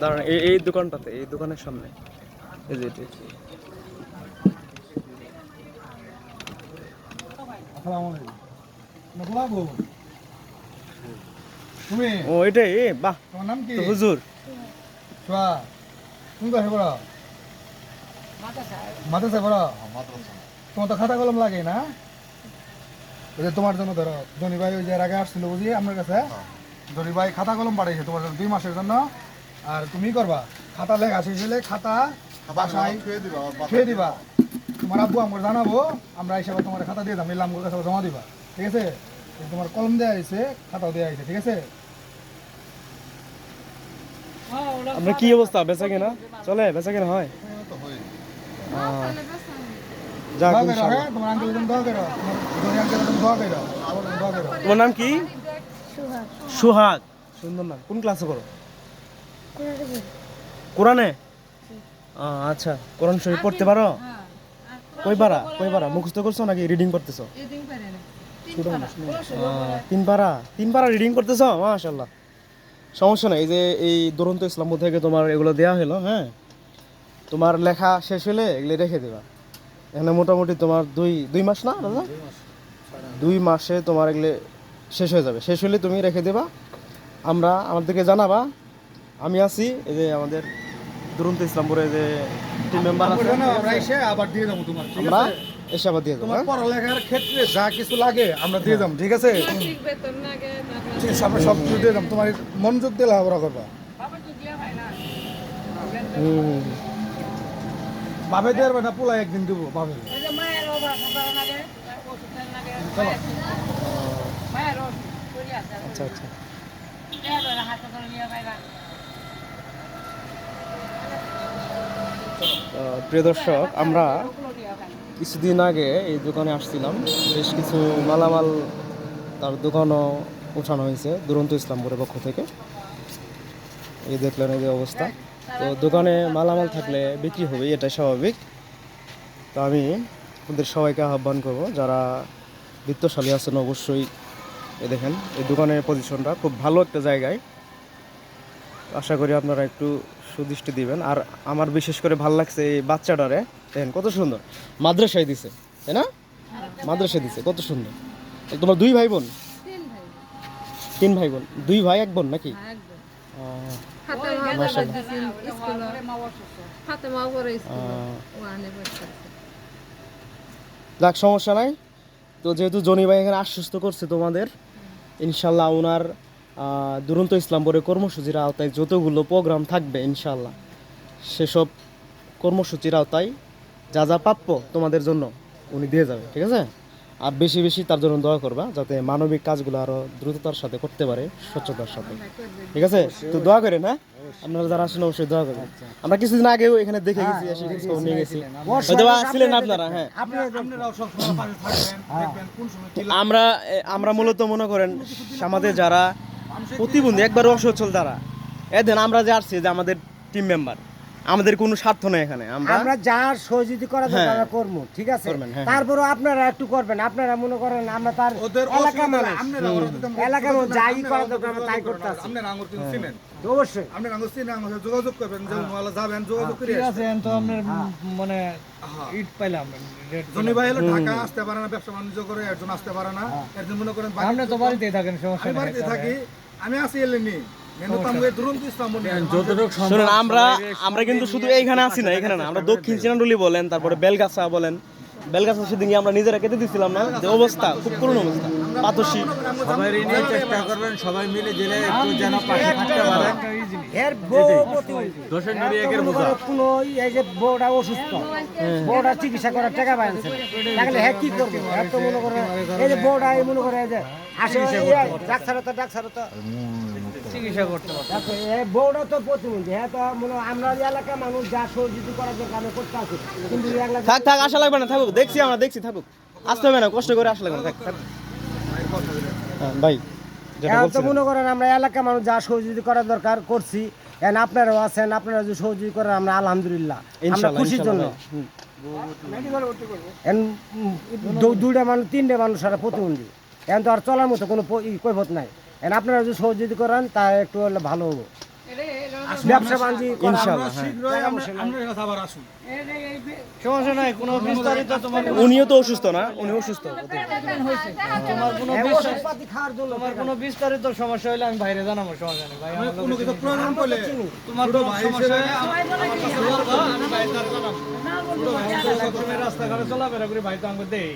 দাঁড়ান এই এই দোকানটাতে এই দোকানের সামনে। এই যে এটা। ও এটাই এ বাহ। তোমার নাম কি? হুজুর। তুমি কোথায় পড়ো? মাদ্রাসায় পড়ো? তোমার তো খাতা কলম লাগে না? যে তোমার জন্য ধরো ধনী ভাই ওই যে আগে আসছিল বুঝি আপনার কাছে? ধনী ভাই খাতা কলম পাঠিয়েছে তোমার জন্য দুই মাসের জন্য আর তুমি করবা খাতা লেখা শেষ হলে খাতা বাসায় খেয়ে দিবা তোমার আব্বু আমাকে জানাব আমরা হিসাবে তোমার খাতা দিয়ে দাম নিলাম কাছে জমা দিবা ঠিক আছে? তোমার কলম দেওয়া হয়েছে খাতাও দেওয়া হয়েছে ঠিক আছে? আমরা কি অবস্থা? বেচা কিনা? চলে? বেচা কিনা হয়। হ্যাঁ আমার করো। তোমার নাম কি? সুহাগ। সুন্দর নাম। কোন ক্লাসে করো কোরআনে আচ্ছা। কোরআন শরীফ পড়তে পারো? কই পারা কই পারা? মুখস্থ করছ নাকি রিডিং করতেছো তিন পারা তিন পারা রিডিং করতেছো? মাশাল্লাহ সমস্যা নাই এই যে এই দুরন্ত ইসলাম থেকে তোমার এগুলো দেওয়া হলো হ্যাঁ? তোমার লেখা শেষ হলে এগুলো রেখে দেবা। এখানে মোটামুটি তোমার দুই দুই মাস না দাদা? দুই মাসে তোমার এগুলো শেষ হয়ে যাবে। শেষ হলে তুমি রেখে দেবা। আমরা আমাদেরকে জানাবা। আমি আছি এই যে আমাদের দুরন্ত ইসলামপুরে যে টিম মেম্বার আছে। আমরা এসে আবার দিয়ে যাব তোমার ঠিক আমরা আছে এসে আবার দিয়ে দেবো তোমার হ্যাঁ? পড়ালেখার ক্ষেত্রে যা কিছু লাগে আমরা দিয়ে যাব ঠিক আছে? ঠিক আছে, আমরা সব কিছু দিয়ে যাব। তোমার মনোযোগ দিয়ে লেখাপড়া করবা। বাবে দেওয়ার বেটা পোলা একদিন দেবো বাবে আচ্ছা আচ্ছা। প্রিয় দর্শক, আমরা কিছুদিন আগে এই দোকানে আসছিলাম। বেশ কিছু মালামাল তার দোকানও উঠানো হয়েছে, দুরন্ত ইসলামপুরের পক্ষ থেকে। এই দেখলেন এই যে অবস্থা। তো, দোকানে মালামাল থাকলে বিক্রি হবে এটা স্বাভাবিক। তো আমি আপনাদের সবাইকে আহ্বান করব, যারা বৃত্তশালী আছেন, অবশ্যই এই দেখেন এই দোকানের পজিশনটা খুব ভালো একটা জায়গায়। আশা করি আপনারা একটু সুদৃষ্টি দিবেন। আর আমার বিশেষ করে ভালো লাগছে এই বাচ্চাটারে। দেখেন কত সুন্দর। মাদ্রাসায় দিছে তাই না? মাদ্রাসায় দিছে কত সুন্দর। এ তোমার দুই ভাই বোন? তিন ভাই বোন। দুই ভাই এক বোন নাকি? যাক সমস্যা নাই। তো যেহেতু জনি ভাই এখানে আশ্বস্ত করছে তোমাদের ইনশাল্লাহ ওনার দুরন্ত ইসলামপুরের কর্মসূচির আওতায় যতগুলো প্রোগ্রাম থাকবে ইনশাল্লাহ, সেসব কর্মসূচির আওতায় যা যা প্রাপ্য তোমাদের জন্য উনি দিয়ে যাবে, ঠিক আছে? আর বেশি বেশি তার জন্য দোয়া করবা যাতে মানবিক কাজগুলো আরও দ্রুততার সাথে করতে পারে স্বচ্ছতার সাথে। ঠিক আছে? তো দোয়া করেন হ্যাঁ? আপনারা যারা আসেন অবশ্যই দোয়া করবেন। আমরা কিছুদিন আগেও এখানে দেখে গেছি এসে খোঁজ নিয়ে গেছি। হয়তো বা আসছিলেন আপনারা হ্যাঁ। আপনারাও সব সময় পাশে থাকবেন দেখবেন কোন সময় কি আমরা আমরা মূলত মনে করেন আমাদের যারা প্রতিবন্ধী একবার অসচ্ছল তারা এদিন আমরা যে আসছি যে আমাদের টিম মেম্বার আমাদের কোনো স্বার্থ নেই এখানে আমরা আমরা যার সহযোগিতা করা দরকার হ্যাঁ। আমরা করব ঠিক আছে? হ্যাঁ। আপনারা একটু করবেন আপনারা মনে করেন আমরা তার এলাকা মানুষ। আমরা- এলাকার মানুষ যাই করা দরকার আমরা তাই যোগাযোগ করতে করবেন। আছি আপনারা আঙুর কিন্তু চিনেন। অবশ্যই। আপনারা আঙুর চিনেন সাথে যোগাযোগ করবেন। যে ওনারা যাবেন যোগাযোগ করে ঠিক আছে তো আপনার মানে ইট পাইলাম জনি ভাই হলো ঢাকা আসতে পারে না ব্যবসা বাণিজ্য করে একজন আসতে পারে না। একজন মনে করেন আপনি তো বাড়িতেই থাকেন সমস্যা আমি নেই বাড়িতে থাকি আমি আসি এলেনি। হয়। শুনুন আমরা আমরা কিন্তু শুধু এইখানে আছি না এখানে না। আমরা দক্ষিণ চিনাডুলি বলেন তারপরে বেলগাছা বলেন। বেলগাছা সেদিন আমরা নিজেরা কেটে দিছিলাম না? যে অবস্থা খুব করুণ অবস্থা। পাতসী সবাই নিয়ে চেষ্টা করবেন সবাই মিলে দিলে একটু যেন পাশে থাকতে পারেন এর বউ প্রতিবন্ধী দোষের এর তো করো কোনো এই যে বউটা অসুস্থ বউটা চিকিৎসা করার টাকা পাইছে তাহলে হ্যাঁ কি করব? হ্যাঁ মনে করে এই যে বউটা এই মনে করে যে আসে ডাক্তার তো ডাক্তার তো চিকিৎসা করতে পারেন দেখো, এই বউটা তো প্রতিবন্ধী হ্যাঁ তো মনে হয় আমরা এলাকার মানুষ যা সহযোগিতা করার করতে কিন্তু থাক থাক আসা লাগবে না থাকুক দেখছি আমরা দেখছি থাকুক। আসতে হবে না কষ্ট করে আসা লাগবে না থাক থাক হ্যাঁ, ভাই এখন তো মনে করেন আমরা এলাকার মানুষ যা সহযোগিতা করার দরকার করছি এখন আপনারাও আছেন আপনারা যদি সহযোগিতা করেন আমরা আলহামদুলিল্লাহ আমরা খুশির জন্য। দুইটা মানুষ তিনটে মানুষ আর প্রতিবন্ধী। এখন তো আর চলার মতো কোনো কৈফত নাই। এখন আপনারা যদি সহযোগিতা করেন তা একটু হলে ভালো হব। ব্যবসা বাণিজ্য হ্যাঁ। সমস্যা নাই কোনো বিস্তারিত তোমার উনিও তো অসুস্থ না উনি অসুস্থ। তোমার কোনো হ্যাঁ, জন্য তোমার কোনো বিস্তারিত সমস্যা হলে আমি বাইরে জানাব সমস্যা নেই। ভাই কোনো কিছু প্রয়োজন তোমার সমস্যা হলে আমি বাইরে জানাব। রাস্তাঘাটে চলাফেরা করি ভাই তো আমাকে দেই